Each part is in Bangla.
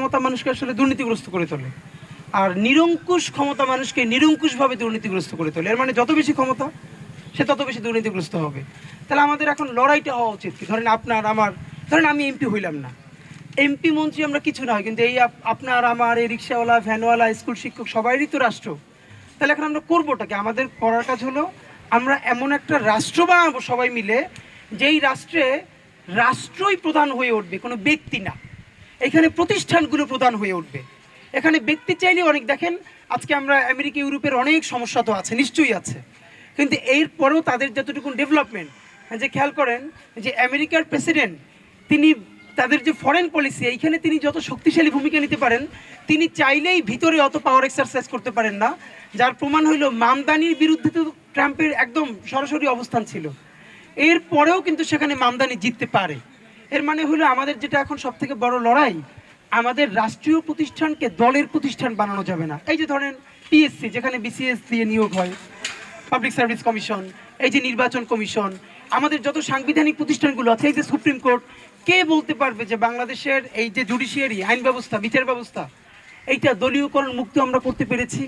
ক্ষমতা মানুষকে আসলে দুর্নীতিগ্রস্ত করে তোলে। আর নিরঙ্কুশ ক্ষমতা মানুষকে নিরঙ্কুশভাবে দুর্নীতিগ্রস্ত করে তোলে। এর মানে যত বেশি ক্ষমতা, সে তত বেশি দুর্নীতিগ্রস্ত হবে। তাহলে আমাদের এখন লড়াইটা হওয়া উচিত কি? ধরেন আপনার, আমার, ধরেন আমি এমপি হইলাম না। এমপি মন্ত্রী আমরা কিছু না হয় কিন্তু এই আপনার, আমার, এই রিক্সাওয়ালা, ভ্যানওয়ালা, স্কুল শিক্ষক, সবাইরই তো রাষ্ট্র। তাহলে এখন আমরা করবোটাকে আমাদের করার কাজ হলো, আমরা এমন একটা রাষ্ট্র বানাবো সবাই মিলে, যেই রাষ্ট্রে রাষ্ট্রই প্রধান হয়ে উঠবে, কোনো ব্যক্তি না। এখানে প্রতিষ্ঠানগুলো প্রধান হয়ে উঠবে। এখানে ব্যক্তি চাইলে অনেক, দেখেন, আজকে আমরা আমেরিকা, ইউরোপের অনেক সমস্যা তো আছে, নিশ্চয়ই আছে। কিন্তু এরপরেও তাদের যতটুকু ডেভেলপমেন্ট যে খেয়াল করেন যে আমেরিকার প্রেসিডেন্ট, তিনি তাদের যে ফরেন পলিসি, এইখানে তিনি যত শক্তিশালী ভূমিকা নিতে পারেন, তিনি চাইলেই ভিতরে অত পাওয়ার এক্সারসাইজ করতে পারেন না, যার প্রমাণ হইল মামদানির বিরুদ্ধে তো ট্রাম্পের একদম সরাসরি অবস্থান ছিল। এর পরেও কিন্তু সেখানে মামদানি জিততে পারে। এর মানে হলো আমাদের যেটা এখন সব থেকে বড় লড়াই, আমাদের রাষ্ট্রীয় প্রতিষ্ঠানকে দলের প্রতিষ্ঠান বানানো যাবে না। এই যে ধরেন পিএসসি যেখানে বিসিএস দিয়ে নিয়োগ হয় পাবলিক সার্ভিস কমিশন এই যে নির্বাচন কমিশন, আমাদের যত সাংবিধানিক প্রতিষ্ঠানগুলো আছে, এই যে সুপ্রিম কোর্ট কে বলতে পারবে যে বাংলাদেশের এই যে জুডিশিয়ারি, আইন ব্যবস্থা, বিচার ব্যবস্থা, এইটা দলীয়করণ মুক্ত আমরা করতে পেরেছি?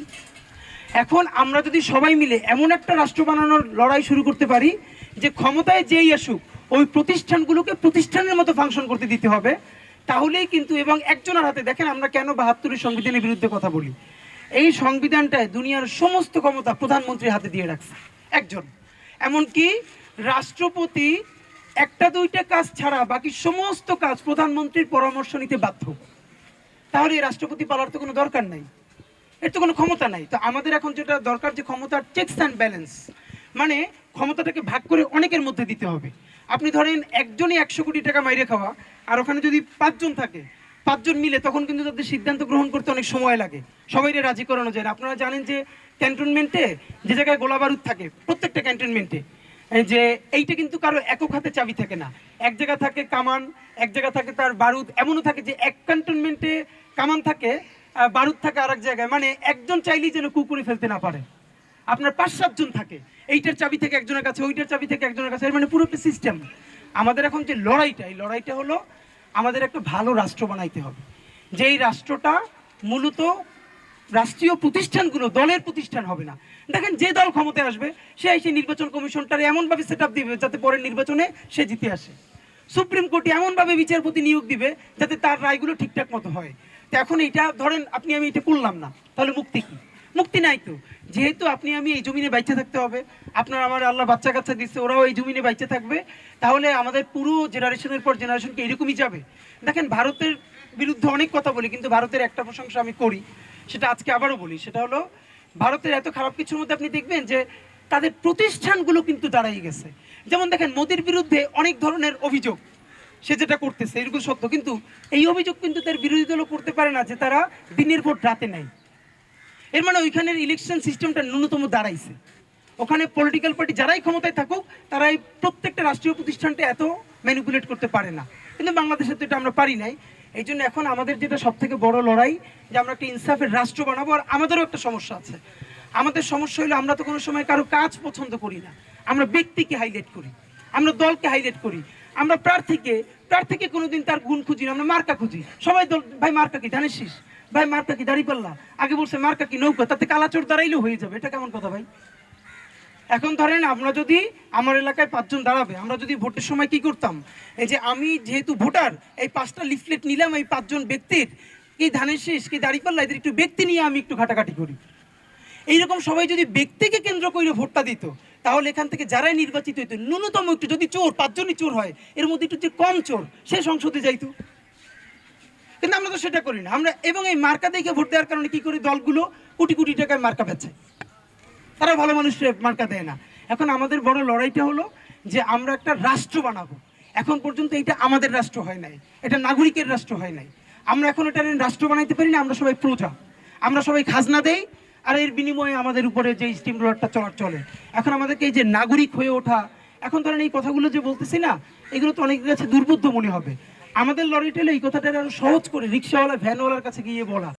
এখন আমরা যদি সবাই মিলে এমন একটা রাষ্ট্র বানানোর লড়াই শুরু করতে পারি, যে ক্ষমতায় যেই আসুক ওই প্রতিষ্ঠানগুলোকে প্রতিষ্ঠানের মতো ফাংশন করতে দিতে হবে। তাহলেই কিন্তু এবং একজনের হাতে, দেখেন আমরা কেন বাহাত্তরের সংবিধানের বিরুদ্ধে কথা বলি? এই সংবিধানটায় দুনিয়ার সমস্ত ক্ষমতা প্রধানমন্ত্রীর হাতে দিয়ে রাখছে, একজন। এমনকি রাষ্ট্রপতি একটা দুইটা কাজ ছাড়া বাকি সমস্ত কাজ প্রধানমন্ত্রীর পরামর্শ নিতে বাধ্য। তাহলে রাষ্ট্রপতি পালার তো কোনো দরকার নাই। এর তো কোনো ক্ষমতা নাই। তো আমাদের এখন যেটা দরকার যে ক্ষমতার চেকস অ্যান্ড ব্যালেন্স মানে ক্ষমতাটাকে ভাগ করে অনেকের মধ্যে দিতে হবে। আপনি ধরেন একজনই একশো কোটি টাকা মাইরে খাওয়া, আর ওখানে যদি পাঁচজন থাকে, পাঁচজন মিলে, তখন কিন্তু তাদের সিদ্ধান্ত গ্রহণ করতে অনেক সময় লাগে। সবাইকে রাজি করানো যায় আপনারা জানেন যে ক্যান্টনমেন্টে যে জায়গায় গোলা বারুদ থাকে, প্রত্যেকটা ক্যান্টনমেন্টে যে এইটা কিন্তু কারও একক হাতে চাবি থাকে না। এক জায়গা থাকে কামান, এক জায়গা থাকে তার বারুদ, এমনও থাকে যে এক ক্যান্টনমেন্টে কামান থাকে বারুদ থাকে আরেক জায়গায়। মানে একজন চাইলেই যেন কুকুরে ফেলতে না পারে। আপনার পাঁচ সাতজন থাকে। এইটার চাবি থেকে একজনের কাছে, ওইটার চাবি থেকে একজনের কাছে মানে পুরো একটা সিস্টেম আমাদের এখন যে লড়াইটা, এই লড়াইটা হলো আমাদের একটা ভালো রাষ্ট্র বানাইতে হবে। যেই রাষ্ট্রটা মূলত রাষ্ট্রীয় প্রতিষ্ঠানগুলো, দলের প্রতিষ্ঠান হবে না। দেখেন, যে দল ক্ষমতায় আসবে, সে এসে নির্বাচন কমিশনটার এমনভাবে সেট আপ দিবে যাতে পরের নির্বাচনে সে জিতে আসে। সুপ্রিম কোর্টে এমনভাবে বিচারপতি নিয়োগ দিবে যাতে তার রায়গুলো ঠিকঠাক মতো হয়। তো এখন এইটা, ধরেন, আপনি, আমি এটা করলাম না। তাহলে মুক্তি কি? মুক্তি নাই তো। যেহেতু আপনি, আমি এই জমিনে বাইচে থাকতে হবে, আপনার আমার আল্লাহ বাচ্চা কাচ্চা দিচ্ছে ওরাও এই জমিনে বাইচে থাকবে। তাহলে আমাদের পুরো জেনারেশনের পর জেনারেশনকে এরকমই যাবে। দেখেন, ভারতের বিরুদ্ধে অনেক কথা বলি, কিন্তু ভারতের একটা প্রশংসা আমি করি, সেটা আজকে আবারও বলি, সেটা হলো, ভারতের এত খারাপ কিছুর মধ্যে আপনি দেখবেন যে, তাদের প্রতিষ্ঠানগুলো কিন্তু দাঁড়াই গেছে। যেমন দেখেন, মোদির বিরুদ্ধে অনেক ধরনের অভিযোগ, সে যেটা করতেছে, এরকম সত্য, কিন্তু এই অভিযোগ কিন্তু তার বিরোধী দলও করতে পারে না, যে তারা দিনের ভোট রাতে নেয়। এর মানে ওইখানের ইলেকশন সিস্টেমটা ন্যূনতম দাঁড়াইছে। ওখানে পলিটিক্যাল পার্টি যারাই ক্ষমতায় থাকুক তারা এই প্রত্যেকটা রাষ্ট্রীয় প্রতিষ্ঠানটা এত ম্যানিপুলেট করতে পারে না। কিন্তু বাংলাদেশে তো এটা আমরা পারি নাই। এই জন্য এখন আমাদের যেটা সব থেকে বড় লড়াই, যে আমরা একটা ইনসাফের রাষ্ট্র বানাবো, আর আমাদেরও একটা সমস্যা আছে। আমাদের সমস্যা হলো আমরা তো কোনো সময় কারও কাজ পছন্দ করি না। আমরা ব্যক্তিকে হাইলাইট করি, আমরা দলকে হাইলাইট করি। আমরা প্রার্থীকে প্রার্থীকে কোনোদিন তার গুণ খুঁজি না, আমরা মার্কা খুঁজি। সবাই দল ভাই, মার্কা কি? জানিস ভাই মার্কা কি দাঁড়িয়ে পাল্লা আগে বলছে মার্কা কি নৌকা? তাতে কালাচোর দাঁড়াইলেও হয়ে যাবে। এটা কেমন কথা ভাই? এখন ধরেন, আমরা যদি আমার এলাকায় পাঁচজন দাঁড়াবে, আমরা যদি ভোটের সময় কি করতাম? এই যে আমি যেহেতু ভোটার, এই পাঁচটা লিফলেট নিলাম এই পাঁচজন ব্যক্তির। কি ধানের শেষ, কি দাঁড়িপাল্লা এদের একটু ব্যক্তি নিয়ে আমি একটু ঘাটাঘাটি করি। এইরকম সবাই যদি ব্যক্তিকে কেন্দ্র করে ভোটটা দিত, তাহলে এখান থেকে যারাই নির্বাচিত হইতো, ন্যূনতম একটু যদি চোর, পাঁচজনই চোর হয়, এর মধ্যে একটু যে কম চোর, সে সংসদে যাইতো। কিন্তু আমরা তো সেটা করি না। আমরা এবং এই মার্কা দেখে ভোট দেওয়ার কারণে কি করি? দলগুলো কোটি কোটি টাকায় মার্কা বেচে তারা ভালো মানুষ মার্কা দেয় না। এখন আমাদের বড় লড়াইটা হলো যে আমরা একটা রাষ্ট্র বানাবো। এখন পর্যন্ত এটা আমাদের রাষ্ট্র হয় নাই। এটা নাগরিকের রাষ্ট্র হয় নাই। আমরা এখন এটা রাষ্ট্র বানাইতে পারি না, আমরা সবাই প্রজা। আমরা সবাই খাজনা দেই আর এর বিনিময়ে আমাদের উপরে যে স্টিম রোলারটা চলার চলে। এখন আমাদেরকে এই যে নাগরিক হয়ে ওঠা, এখন ধরেন এই কথাগুলো যে বলতেছি না, এগুলো তো অনেকের কাছে দুর্বোধ্য মনে হবে। আমাদের লরিটেল এই কথাটা আরও সহজ করে রিক্সাওয়ালা ভ্যানওয়ালার কাছে গিয়ে বলা।